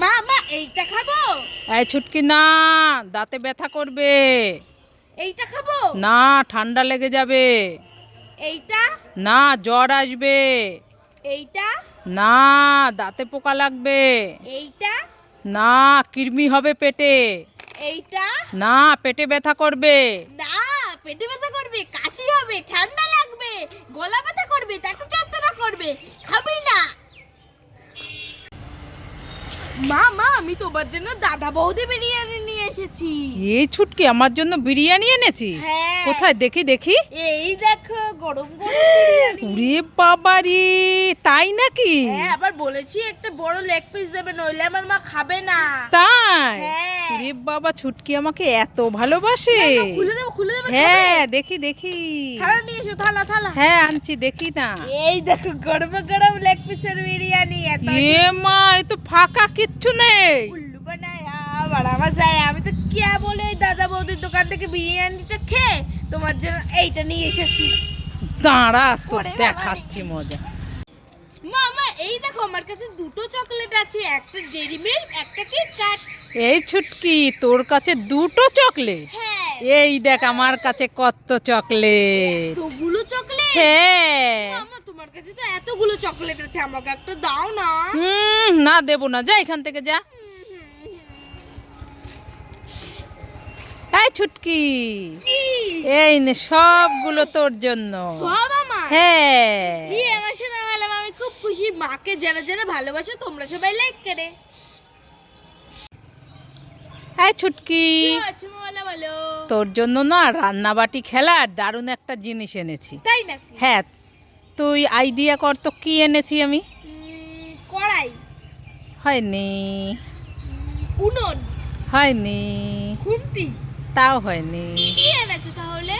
মা মা এইটা খাব? এই ছুটকি না দাঁতে ব্যথা করবে। এইটা খাব? না ঠান্ডা লেগে যাবে। এইটা? না জ্বর আসবে। এইটা? না দাঁতে পোকা লাগবে। এইটা? না কৃমি হবে পেটে। এইটা? না পেটে ব্যথা করবে। না পেটে ব্যথা করবে কাশি হবে ঠান্ডা লাগবে গলা ব্যথা করবে দাঁতে যন্ত্রণা করবে খাবি না। মা মা আমি তোমার জন্য দাদা বৌদি বিরিয়ানি নিয়ে এসেছি। এই ছুটকি আমার জন্য বিরিয়ানি হ্যাঁ। কোথায়? দেখি দেখি। এই দেখো গরম গরম বিরিয়ানি। উরে বাবারি তাই নাকি? হ্যাঁ আবার বলেছি একটা বড় লেগ পিস দেবে নইলে আমার মা খাবে না। তাই? হ্যাঁ। বাবা ছুটকি আমাকে এত ভালোবাসে। খুলে দেবো খুলে দেবো হ্যাঁ দেখি দেখি। থালা নিয়ে এসো থালা থালা। হ্যাঁ আনছি দেখি না। এই দেখো গরম গরম লেগ পিসের বিরিয়ানি এত এ মা এ তো ফাঁকা কিচ্ছু নেই। আমি তো কে বলে দাদা বৌদির দোকান থেকে বিরিয়ানিটা খেয়ে তোমার জন্য এইটা নিয়ে এসেছি। রে। দেখাচ্ছি মজা। মামা এই দেখো আমার কাছে দুটো চকলেট আছে একটা ডেরি মিল্ক একটা কিটক্যাট এই ছুটকি তোর কাছে দুটো চকলেট? হ্যাঁ। এই দেখ আমার কাছে কত চকলেট। তোগুলো চকলেট? হ্যাঁ। কাছে তো এতগুলো চকলেট আছে আমাকে একটা দাও না। হুম না দেবো না যা এখান থেকে যা। এই ছুটকি এই নে সবগুলো তোর জন্য। সব আমার? হ্যাঁ। আমার শোনা আমি খুব খুশি মাকে যারা যারা ভালোবাসো তোমরা সবাই লাইক করে। এই ছুটকি তোর জন্য না রান্নাবাটি খেলার দারুণ একটা জিনিস এনেছি। তাই নাকি? হ্যাঁ তুই আইডিয়া কর তো কি এনেছি আমি? কড়াই। হয়নি। উনুন। হয়নি। খুন্তি। তাও হয়নি। কি এনেছো তাহলে?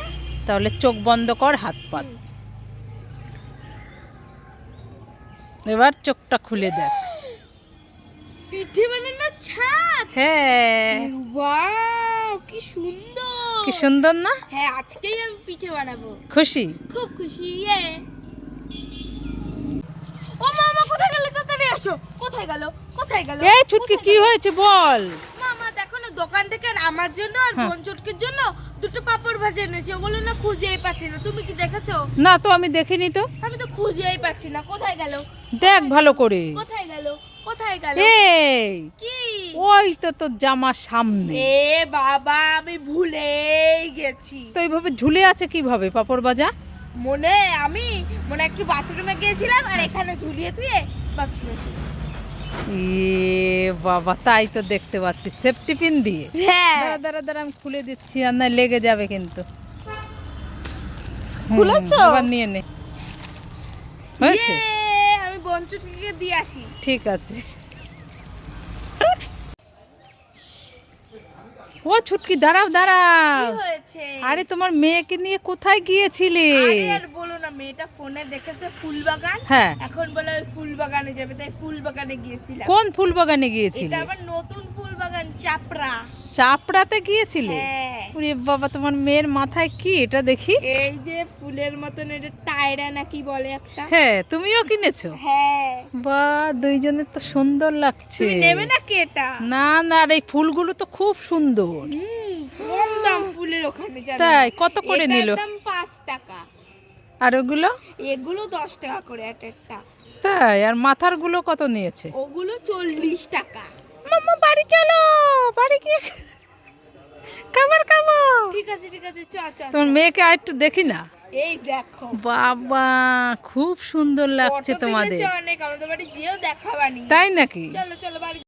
তাহলে চোখ বন্ধ কর হাত পাত। এবার চোখটা খুলে দেখ। পিঠে বানানো ছাদ? হ্যাঁ। ওয়াও কি সুন্দর। কি সুন্দর না? হ্যাঁ আজকেই আমি পিঠে বানাবো। খুশি? খুব খুশি ইয়ে। ও মামা কোথায় গেলে? তাড়াতাড়ি আসো। কোথায় গেল? কোথায় গেল? এই ছুটকি কি হয়েছে বল? মামা দেখো না দোকান থেকে আমার জন্য আর হ্যাঁ। বোন চটকির জন্য দুটো পাপড় ভাজা এনেছে। ওগুলো না খুঁজেই পাচ্ছি না। তুমি কি দেখেছ? না তো আমি দেখিনি তো। আমি তো খুঁজেই পাচ্ছি না। কোথায় গেল? দেখ ভালো করে। কোথায় গেল? কোথায় গেল? এই। কি? ওই তো তোর জামার সামনে। এ বাবা আমি ভুলেই গেছি। তো এইভাবে ঝুলে আছে কীভাবে পাপড় বাজা মনে আমি মনে একটু বাথরুমে গিয়েছিলাম আর এখানে ঝুলিয়ে থুয়ে বাথরুমে এ বাবা তাই তো দেখতে পাচ্ছি সেফটি পিন দিয়ে। হ্যাঁ। দাঁড়া দাঁড়া দাঁড়া আমি খুলে দিচ্ছি আর না লেগে যাবে কিন্তু। খুলেছো? এবার নিয়ে নে। হয়েছে? ইয়ে, আমি বঞ্চুটিকে দিয়ে আসি। ঠিক আছে। ও ছুটকি দাঁড়াও দাঁড়াও। আরে তোমার মেয়েকে নিয়ে কোথায় গিয়েছিলে? মেয়েটা ফোনে দেখেছে ফুল বাগান হ্যাঁ। এখন বলে ওই ফুল বাগানে যাবে তাই ফুল বাগানে গিয়েছিলাম। কোন ফুল বাগানে গিয়েছিলে এটা আবার নতুন ফুল বাগান চাপড়া। চাপড়াতে গিয়েছিলে? হ্যাঁ। ওরে বাবা তোমার মেয়ের মাথায় কি এটা দেখি? এই যে ফুলের মতন এটা টায়রা নাকি বলে একটা? হ্যাঁ তুমিও কিনেছো? হ্যাঁ। বা দুইজনের তো সুন্দর লাগছে। তুমি নেবে নাকি এটা? না না আর এই ফুলগুলো তো খুব সুন্দর। হুম কম দাম ফুলের ওখানে জানো। তাই কত করে নিল? দাম পাঁচ টাকা। আর ওগুলো? এগুলো দশ টাকা করে এক একটা। তাই? আর মাথারগুলো কত নিয়েছে? ওগুলো চল্লিশ টাকা। মাম্মা বাড়ি চলো! বাড়ি গিয়ে খাবার খাব। ঠিক আছে ঠিক আছে চ চ। তোমার মেয়েকে আর একটু দেখি না? এই দেখো। বাবা খুব সুন্দর লাগছে তোমাদের। অনেক আমাদের বাড়ি যেও দেখাবানি। তাই নাকি? চলো চলো বাড়ি